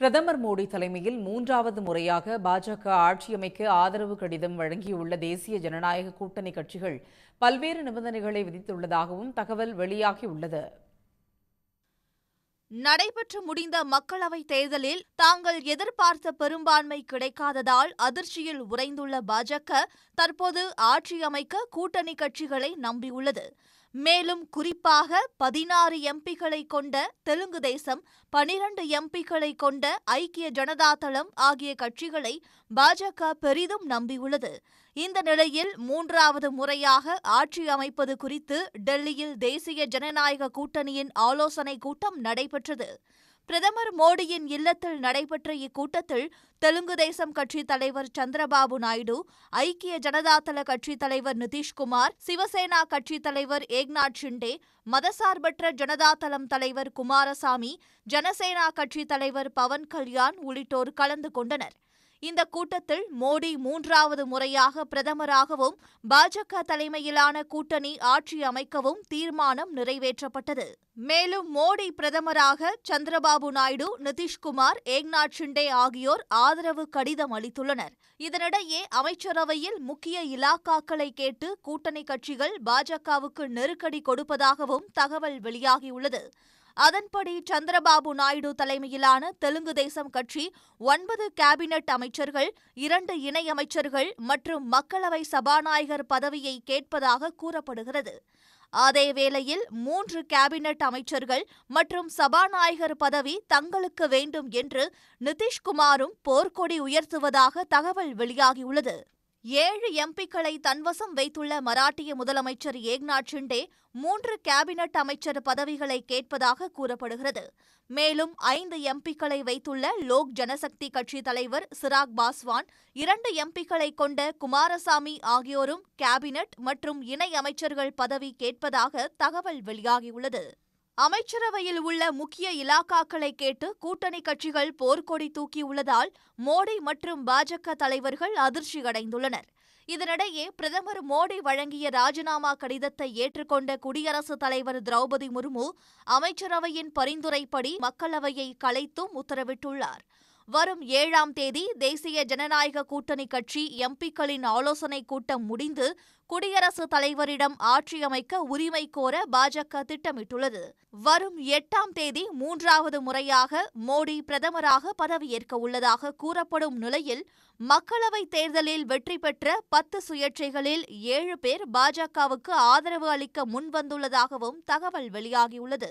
பிரதமர் மோடி தலைமையில் மூன்றாவது முறையாக பாஜக ஆட்சியமைக்க ஆதரவு கடிதம் வழங்கியுள்ள தேசிய ஜனநாயக கூட்டணி கட்சிகள் பல்வேறு நிபந்தனைகளை விதித்துள்ளதாகவும் தகவல் வெளியாகியுள்ளது. நடைபெற்று முடிந்த மக்களவைத் தேர்தலில் தாங்கள் எதிர்பார்த்த பெரும்பான்மை கிடைக்காததால் அதிர்ச்சியில் உறைந்துள்ள பாஜக தற்போது ஆட்சி அமைக்க கூட்டணி கட்சிகளை நம்பியுள்ளது. மேலும் குறிப்பாக பதினாறு எம்பிக்களை கொண்ட தெலுங்கு தேசம் பனிரண்டு எம்பிக்களை கொண்ட ஐக்கிய ஜனதா தளம் ஆகிய கட்சிகளை பாஜக பெரிதும் நம்பியுள்ளது. இந்த நிலையில் மூன்றாவது முறையாக ஆட்சி அமைப்பது குறித்து டெல்லியில் தேசிய ஜனநாயக கூட்டணியின் ஆலோசனை கூட்டம் நடைபெற்றது. பிரதமர் மோடியின் இல்லத்தில் நடைபெற்ற இக்கூட்டத்தில் தெலுங்கு தேசம் கட்சித் தலைவர் சந்திரபாபு நாயுடு ஐக்கிய ஜனதாதள கட்சித் தலைவர் நிதிஷ்குமார் சிவசேனா கட்சித் தலைவர் ஏக்நாத் ஷிண்டே மதசார்பற்ற ஜனதாதளம் தலைவர் குமாரசாமி ஜனசேனா கட்சித் தலைவர் பவன் கல்யாண் உள்ளிட்டோர் கலந்து கொண்டனர். இந்த கூட்டத்தில் மோடி மூன்றாவது முறையாக பிரதமராகவும் பாஜக தலைமையிலான கூட்டணி ஆட்சி அமைக்கவும் தீர்மானம் நிறைவேற்றப்பட்டது. மேலும் மோடி பிரதமராக சந்திரபாபு நாயுடு நிதிஷ்குமார் ஏக்நாத் ஷிண்டே ஆகியோர் ஆதரவு கடிதம் அளித்துள்ளனர். இதனிடையே அமைச்சரவையில் முக்கிய இலாக்காக்களை கேட்டு கூட்டணி கட்சிகள் பாஜகவுக்கு நெருக்கடி கொடுப்பதாகவும் தகவல் வெளியாகியுள்ளது. அதன்படி சந்திரபாபு நாயுடு தலைமையிலான தெலுங்கு தேசம் கட்சி ஒன்பது கேபினெட் அமைச்சர்கள் இரண்டு இணை அமைச்சர்கள் மற்றும் மக்களவை சபாநாயகர் பதவியை கேட்பதாக கூறப்படுகிறது. அதேவேளையில் மூன்று கேபினெட் அமைச்சர்கள் மற்றும் சபாநாயகர் பதவி தங்களுக்கு வேண்டும் என்று நிதிஷ்குமாரும் போர்க்கொடி உயர்த்துவதாக தகவல் வெளியாகியுள்ளது. ஏழு எம்பிக்களை தன்வசம் வைத்துள்ள மராட்டிய முதலமைச்சர் ஏக்நாத் ஷிண்டே மூன்று கேபினட் அமைச்சர் பதவிகளை கேட்பதாக கூறப்படுகிறது. மேலும் ஐந்து எம்பிக்களை வைத்துள்ள லோக் ஜனசக்தி கட்சி தலைவர் சிராக் பாஸ்வான் இரண்டு எம்பிக்களை கொண்ட குமாரசாமி ஆகியோரும் கேபினட் மற்றும் இணை அமைச்சர்கள் பதவி கேட்பதாக தகவல் வெளியாகியுள்ளது. அமைச்சரவையில் உள்ள முக்கிய இலாக்காக்களை கேட்டு கூட்டணி கட்சிகள் போர்க்கொடி தூக்கியுள்ளதால் மோடி மற்றும் பாஜக தலைவர்கள் அதிர்ச்சியடைந்துள்ளனர். இதனிடையே பிரதமர் மோடி வழங்கிய ராஜினாமா கடிதத்தை ஏற்றுக்கொண்ட குடியரசுத் தலைவர் திரௌபதி முர்மு அமைச்சரவையின் பரிந்துரைப்படி மக்களவையை கலைத்தும் உத்தரவிட்டுள்ளார். வரும் ஏழாம் தேதி தேசிய ஜனநாயக கூட்டணி கட்சி எம்பிக்களின் ஆலோசனைக் கூட்டம் முடிந்து குடியரசுத் தலைவரிடம் ஆட்சி அமைக்க உரிமை கோர பாஜக திட்டமிட்டுள்ளது. வரும் எட்டாம் தேதி மூன்றாவது முறையாக மோடி பிரதமராக பதவியேற்க உள்ளதாக கூறப்படும் நிலையில் மக்களவைத் தேர்தலில் வெற்றி பெற்ற பத்து சுயேட்சைகளில் ஏழு பேர் பாஜகவுக்கு ஆதரவு அளிக்க முன்வந்துள்ளதாகவும் தகவல் வெளியாகியுள்ளது.